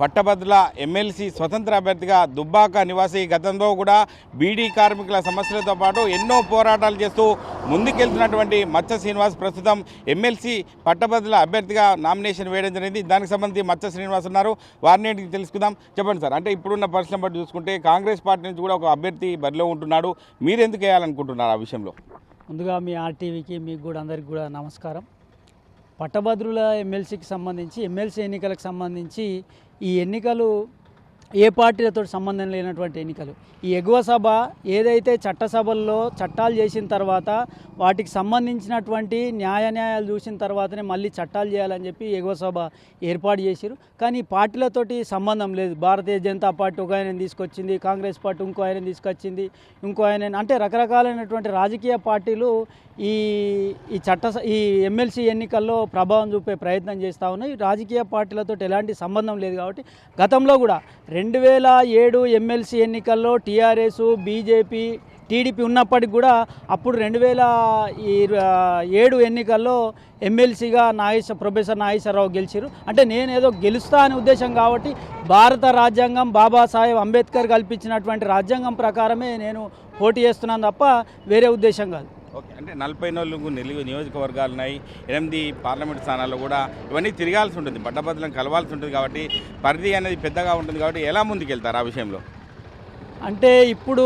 పట్టభద్రుల ఎమ్మెల్సీ స్వతంత్ర అభ్యర్థిగా దుబ్బాక నివాసి గతంలో కూడా బీడీ కార్మికుల సమస్యలతో పాటు ఎన్నో పోరాటాలు చేస్తూ ముందుకెళ్తున్నటువంటి మచ్చ శ్రీనివాస్ ప్రస్తుతం ఎమ్మెల్సీ పట్టభద్రుల అభ్యర్థిగా నామినేషన్ వేయడం జరిగింది. దానికి సంబంధించి మచ్చ శ్రీనివాస్ ఉన్నారు. వారిని తెలుసుకుందాం. చెప్పండి సార్ అంటే ఇప్పుడున్న పరిస్థితులను బట్టి చూసుకుంటే కాంగ్రెస్ పార్టీ నుంచి కూడా ఒక అభ్యర్థి బరిలో ఉంటున్నాడు. మీరు ఎందుకు వేయాలనుకుంటున్నారు ఆ విషయంలో? ముందుగా మీ ఆర్టీవీకి మీకు కూడా అందరికి కూడా నమస్కారం. పట్టభద్రుల ఎమ్మెల్సీకి సంబంధించి ఎమ్మెల్సీ ఎన్నికలకు సంబంధించి ఈ ఎన్నికలు ఏ పార్టీలతో సంబంధం లేనటువంటి ఎన్నికలు. ఈ ఎగువ సభ ఏదైతే చట్టసభల్లో చట్టాలు చేసిన తర్వాత వాటికి సంబంధించినటువంటి న్యాయ న్యాయాలు చూసిన తర్వాతనే మళ్ళీ చట్టాలు చేయాలని చెప్పి ఎగువ సభ ఏర్పాటు చేశారు కానీ పార్టీలతోటి సంబంధం లేదు. భారతీయ జనతా పార్టీ ఒక ఆయన తీసుకొచ్చింది కాంగ్రెస్ పార్టీ ఇంకో ఆయన తీసుకొచ్చింది ఇంకో ఆయన అంటే రకరకాలైనటువంటి రాజకీయ పార్టీలు ఈ ఈ చట్ట ఈ ఎమ్మెల్సీ ఎన్నికల్లో ప్రభావం చూపే ప్రయత్నం చేస్తూ ఉన్నాయి. రాజకీయ పార్టీలతో ఎలాంటి సంబంధం లేదు కాబట్టి గతంలో కూడా రెండు వేల ఏడు ఎమ్మెల్సీ ఎన్నికల్లో టీఆర్ఎస్ బీజేపీ టీడీపీ ఉన్నప్పటికి కూడా అప్పుడు రెండు వేల ఏడు ఎన్నికల్లో ఎమ్మెల్సీగా నాగేశ్వర ప్రొఫెసర్ నాగేశ్వరరావు గెలిచారు అంటే నేను ఏదో గెలుస్తా అనే ఉద్దేశం కాబట్టి భారత రాజ్యాంగం బాబాసాహెబ్ అంబేద్కర్ కల్పించినటువంటి రాజ్యాంగం ప్రకారమే నేను పోటీ చేస్తున్నాను తప్ప వేరే ఉద్దేశం కాదు. ఓకే అంటే నలభై నాలుగు నిలుగు నియోజకవర్గాలు ఉన్నాయి ఎనిమిది పార్లమెంట్ స్థానాల్లో కూడా ఇవన్నీ తిరగాల్సి ఉంటుంది. పట్టభద్రులను కలవాల్సి ఉంటుంది కాబట్టి పరిధి అనేది పెద్దగా ఉంటుంది కాబట్టి ఎలా ముందుకెళ్తారు ఆ విషయంలో? అంటే ఇప్పుడు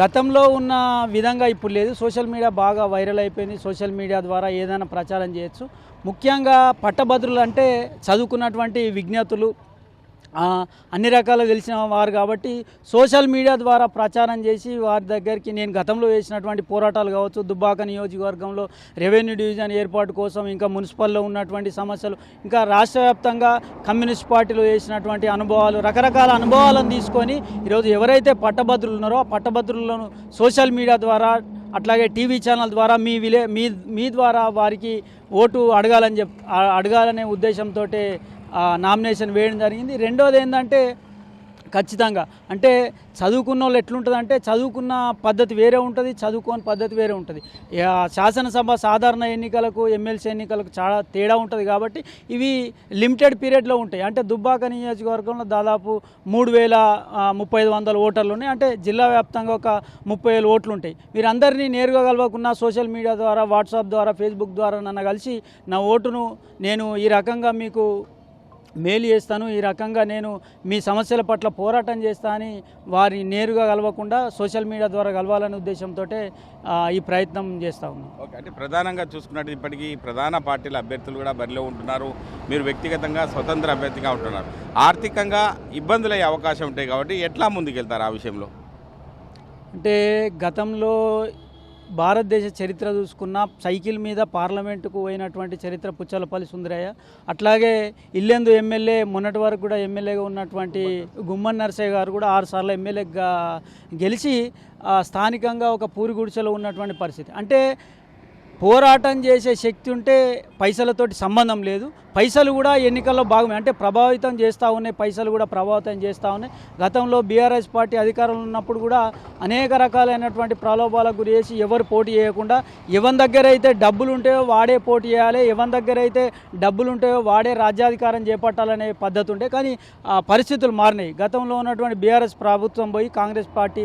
గతంలో ఉన్న విధంగా ఇప్పుడు లేదు. సోషల్ మీడియా బాగా వైరల్ అయిపోయింది. సోషల్ మీడియా ద్వారా ఏదైనా ప్రచారం చేయొచ్చు. ముఖ్యంగా పట్టభద్రులు అంటే చదువుకున్నటువంటి విజ్ఞతులు అన్ని రకాలు తెలిసిన వారు కాబట్టి సోషల్ మీడియా ద్వారా ప్రచారం చేసి వారి దగ్గరికి నేను గతంలో చేసినటువంటి పోరాటాలు కావచ్చు దుబ్బాక నియోజకవర్గంలో రెవెన్యూ డివిజన్ ఏర్పాటు కోసం ఇంకా మున్సిపల్లో ఉన్నటువంటి సమస్యలు ఇంకా రాష్ట్ర వ్యాప్తంగా కమ్యూనిస్ట్ పార్టీలో చేసినటువంటి అనుభవాలు రకరకాల అనుభవాలను తీసుకొని ఈరోజు ఎవరైతే పట్టభద్రులు ఉన్నారో ఆ పట్టభద్రులను సోషల్ మీడియా ద్వారా అట్లాగే టీవీ ఛానల్ ద్వారా మీ విలే మీ మీ ద్వారా వారికి ఓటు అడగాలని చెప్ అడగాలనే ఉద్దేశంతో నామినేషన్ వేయడం జరిగింది. రెండోది ఏంటంటే ఖచ్చితంగా అంటే చదువుకున్న వాళ్ళు ఎట్లుంటుంది చదువుకున్న పద్ధతి వేరే ఉంటుంది చదువుకోని పద్ధతి వేరే ఉంటుంది. శాసనసభ సాధారణ ఎన్నికలకు ఎమ్మెల్సీ ఎన్నికలకు చాలా తేడా ఉంటుంది కాబట్టి ఇవి లిమిటెడ్ పీరియడ్లో ఉంటాయి. అంటే దుబ్బాక నియోజకవర్గంలో దాదాపు మూడు వేల ముప్పై ఐదు వందల ఓటర్లు ఉన్నాయి. అంటే జిల్లా వ్యాప్తంగా ఒక ముప్పై వేల ఓట్లు ఉంటాయి. మీరు అందరినీ నేరుగా కలవకుండా సోషల్ మీడియా ద్వారా వాట్సాప్ ద్వారా ఫేస్బుక్ ద్వారా నన్ను కలిసి నా ఓటును నేను ఈ రకంగా మీకు మేలు చేస్తాను. ఈ రకంగా నేను మీ సమస్యల పట్ల పోరాటం చేస్తా అని వారి నేరుగా కలవకుండా సోషల్ మీడియా ద్వారా కలవాలనే ఉద్దేశంతో ఈ ప్రయత్నం చేస్తా ఉన్నాను. ఓకే. అంటే ప్రధానంగా చూసుకున్నట్టు ఇప్పటికీ ప్రధాన పార్టీల అభ్యర్థులు కూడా బరిలో ఉంటున్నారు. మీరు వ్యక్తిగతంగా స్వతంత్ర అభ్యర్థిగా ఉంటున్నారు. ఆర్థికంగా ఇబ్బందులు అయ్యే అవకాశం ఉంటాయి కాబట్టి ఎట్లా ముందుకెళ్తారు ఆ విషయంలో? అంటే గతంలో భారతదేశ చరిత్ర చూసుకున్న సైకిల్ మీద పార్లమెంటుకు పోయినటువంటి చరిత్ర పుచ్చలపల్లి సుందరయ్య. అట్లాగే ఇల్లెందు ఎమ్మెల్యే మొన్నటి వరకు కూడా ఎమ్మెల్యేగా ఉన్నటువంటి గుమ్మన్ నరసయ్య గారు కూడా ఆరుసార్లు ఎమ్మెల్యేగా గెలిచి స్థానికంగా ఒక పూరి గుడిసెలో ఉన్నటువంటి పరిస్థితి. అంటే పోరాటం చేసే శక్తి ఉంటే పైసలతోటి సంబంధం లేదు. పైసలు కూడా ఎన్నికల్లో భాగమే. అంటే ప్రభావితం చేస్తూ ఉన్నాయి పైసలు కూడా ప్రభావితం చేస్తూ ఉన్నాయి. గతంలో బీఆర్ఎస్ పార్టీ అధికారంలో ఉన్నప్పుడు కూడా అనేక రకాలైనటువంటి ప్రలోభాలకు గురి చేసి ఎవరు పోటీ చేయకుండా ఎవరి దగ్గర అయితే డబ్బులు ఉంటాయో వాడే పోటీ చేయాలి ఎవరి దగ్గర అయితే డబ్బులు ఉంటాయో వాడే రాజ్యాధికారం చేపట్టాలనే పద్ధతి ఉండే. కానీ ఆ పరిస్థితులు మారినాయి. గతంలో ఉన్నటువంటి బీఆర్ఎస్ ప్రభుత్వం పోయి కాంగ్రెస్ పార్టీ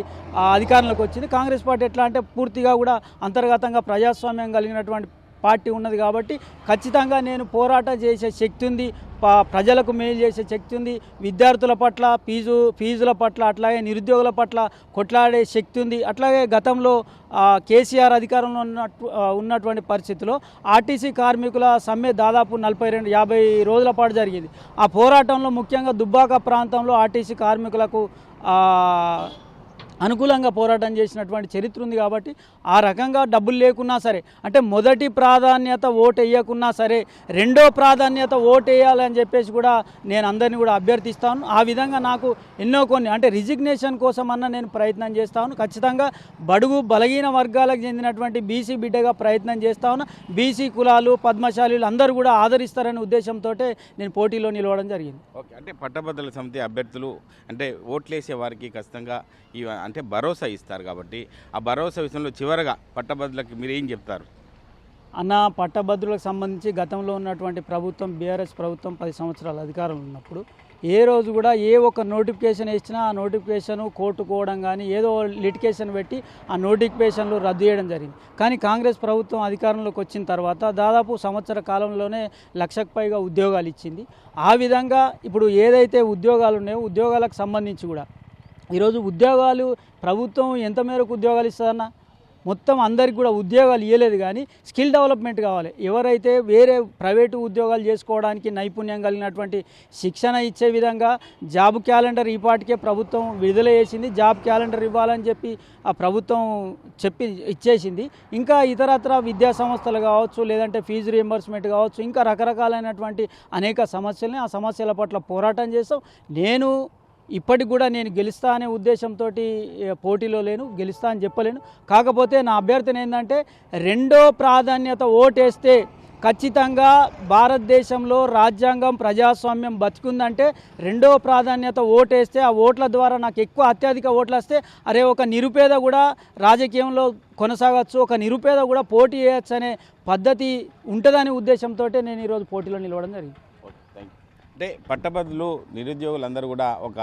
అధికారంలోకి వచ్చింది. కాంగ్రెస్ పార్టీ ఎట్లా అంటే పూర్తిగా కూడా అంతర్గతంగా ప్రజాస్వామ్యం కలిగినటువంటి పార్టీ ఉన్నది కాబట్టి ఖచ్చితంగా నేను పోరాటం చేసే శక్తి ఉంది. ప్రజలకు మేలు చేసే శక్తి ఉంది. విద్యార్థుల పట్ల ఫీజు ఫీజుల పట్ల అట్లాగే నిరుద్యోగుల పట్ల కొట్లాడే శక్తి ఉంది. అట్లాగే గతంలో కేసీఆర్ అధికారంలో ఉన్నట్టు ఉన్నటువంటి పరిస్థితిలో ఆర్టీసీ కార్మికుల సమ్మె దాదాపు నలభై రెండు యాభై రోజుల పాటు జరిగింది. ఆ పోరాటంలో ముఖ్యంగా దుబ్బాక ప్రాంతంలో ఆర్టీసీ కార్మికులకు అనుకూలంగా పోరాటం చేసినటువంటి చరిత్ర ఉంది కాబట్టి ఆ రకంగా డబ్బులు లేకున్నా సరే అంటే మొదటి ప్రాధాన్యత ఓటు వేయకున్నా సరే రెండో ప్రాధాన్యత ఓటు వేయాలని చెప్పేసి కూడా నేను అందరినీ కూడా అభ్యర్థిస్తాను. ఆ విధంగా నాకు ఎన్నో కొన్ని అంటే రిజిగ్నేషన్ కోసం అన్న నేను ప్రయత్నం చేస్తాను. ఖచ్చితంగా బడుగు బలహీన వర్గాలకు చెందినటువంటి బీసీ బిడ్డగా ప్రయత్నం చేస్తాను బీసీ కులాలు పద్మశాలీలు అందరూ కూడా ఆదరిస్తారనే ఉద్దేశంతో నేను పోటీలో నిలవడం జరిగింది. ఓకే అంటే పట్టభద్రుల సమితి అభ్యర్థులు అంటే ఓట్లేసే వారికి ఖచ్చితంగా ఈ అంటే భరోసా ఇస్తారు కాబట్టి ఆ భరోసా విషయంలో చివరగా పట్టభద్రులకు మీరు ఏం చెప్తారు? అన్న పట్టభద్రులకు సంబంధించి గతంలో ఉన్నటువంటి ప్రభుత్వం బీఆర్ఎస్ ప్రభుత్వం పది సంవత్సరాల అధికారంలో ఉన్నప్పుడు ఏ రోజు కూడా ఏ ఒక్క నోటిఫికేషన్ ఇచ్చినా ఆ నోటిఫికేషన్ కోర్టుకోవడం కానీ ఏదో లిటికేషన్ పెట్టి ఆ నోటిఫికేషన్లు రద్దు చేయడం జరిగింది. కానీ కాంగ్రెస్ ప్రభుత్వం అధికారంలోకి వచ్చిన తర్వాత దాదాపు సంవత్సర కాలంలోనే లక్షకు పైగా ఉద్యోగాలు ఇచ్చింది. ఆ విధంగా ఇప్పుడు ఏదైతే ఉద్యోగాలు ఉన్నాయో ఉద్యోగాలకు సంబంధించి కూడా ఈరోజు ఉద్యోగాలు ప్రభుత్వం ఎంత మేరకు ఉద్యోగాలు ఇస్తుందన్న? మొత్తం అందరికి కూడా ఉద్యోగాలు ఇవ్వలేదు కానీ స్కిల్ డెవలప్మెంట్ కావాలి. ఎవరైతే వేరే ప్రైవేటు ఉద్యోగాలు చేసుకోవడానికి నైపుణ్యం కలిగినటువంటి శిక్షణ ఇచ్చే విధంగా జాబ్ క్యాలెండర్ ఈ పాటికే ప్రభుత్వం విడుదల చేసింది. జాబ్ క్యాలెండర్ ఇవ్వాలని చెప్పి ఆ ప్రభుత్వం చెప్పి ఇచ్చేసింది. ఇంకా ఇతరత్ర విద్యా సంస్థలు కావచ్చు లేదంటే ఫీజు రియంబర్స్మెంట్ కావచ్చు ఇంకా రకరకాలైనటువంటి అనేక సమస్యల్ని ఆ సమస్యల పట్ల పోరాటం చేస్తాం. నేను ఇప్పటికి కూడా నేను గెలుస్తా అనే ఉద్దేశంతో పోటీలో లేను గెలుస్తా అని చెప్పలేను. కాకపోతే నా అభ్యర్థన ఏంటంటే రెండో ప్రాధాన్యత ఓటేస్తే ఖచ్చితంగా భారతదేశంలో రాజ్యాంగం ప్రజాస్వామ్యం బతికుందంటే రెండో ప్రాధాన్యత ఓటేస్తే ఆ ఓట్ల ద్వారా నాకు ఎక్కువ అత్యధిక ఓట్లు వస్తే అరే ఒక నిరుపేద కూడా రాజకీయంలో కొనసాగచ్చు ఒక నిరుపేద కూడా పోటీ చేయొచ్చు అనే పద్ధతి ఉంటుందనే ఉద్దేశంతో నేను ఈరోజు పోటీలో నిలవడం జరిగింది. అంటే పట్టభద్రులు నిరుద్యోగులందరూ కూడా ఒక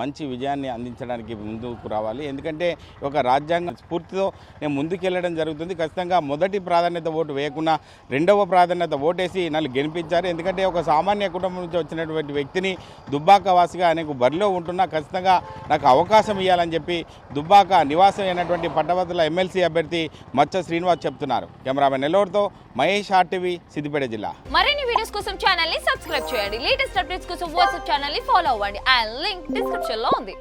మంచి విజయాన్ని అందించడానికి ముందుకు రావాలి. ఎందుకంటే ఒక రాజ్యాంగ స్ఫూర్తితో నేను ముందుకెళ్ళడం జరుగుతుంది. ఖచ్చితంగా మొదటి ప్రాధాన్యత ఓటు వేయకుండా రెండవ ప్రాధాన్యత ఓటేసి నన్ను గెలిపించారు. ఎందుకంటే ఒక సామాన్య కుటుంబం నుంచి వచ్చినటువంటి వ్యక్తిని దుబ్బాక వాసిగా ఆయనకు బరిలో ఉంటున్నా. ఖచ్చితంగా నాకు అవకాశం ఇవ్వాలని చెప్పి దుబ్బాక నివాసం అయినటువంటి పట్టభద్రుల ఎమ్మెల్సీ అభ్యర్థి మచ్చ శ్రీనివాస్ చెప్తున్నారు. కెమెరామెన్ నెల్లూరుతో మహేష్ ఆర్టీవీ సిద్దిపేట జిల్లా. మరిన్ని వీడియోస్ కోసం ఛానల్ని సబ్స్క్రైబ్ చేయండి. లేటెస్ట్ అప్డేట్స్ కోసం వాట్సాప్ ఛానల్ని ఫాలో అవ్వండి. అండ్ లింక్ డిస్క్రిప్షన్లో ఉంది.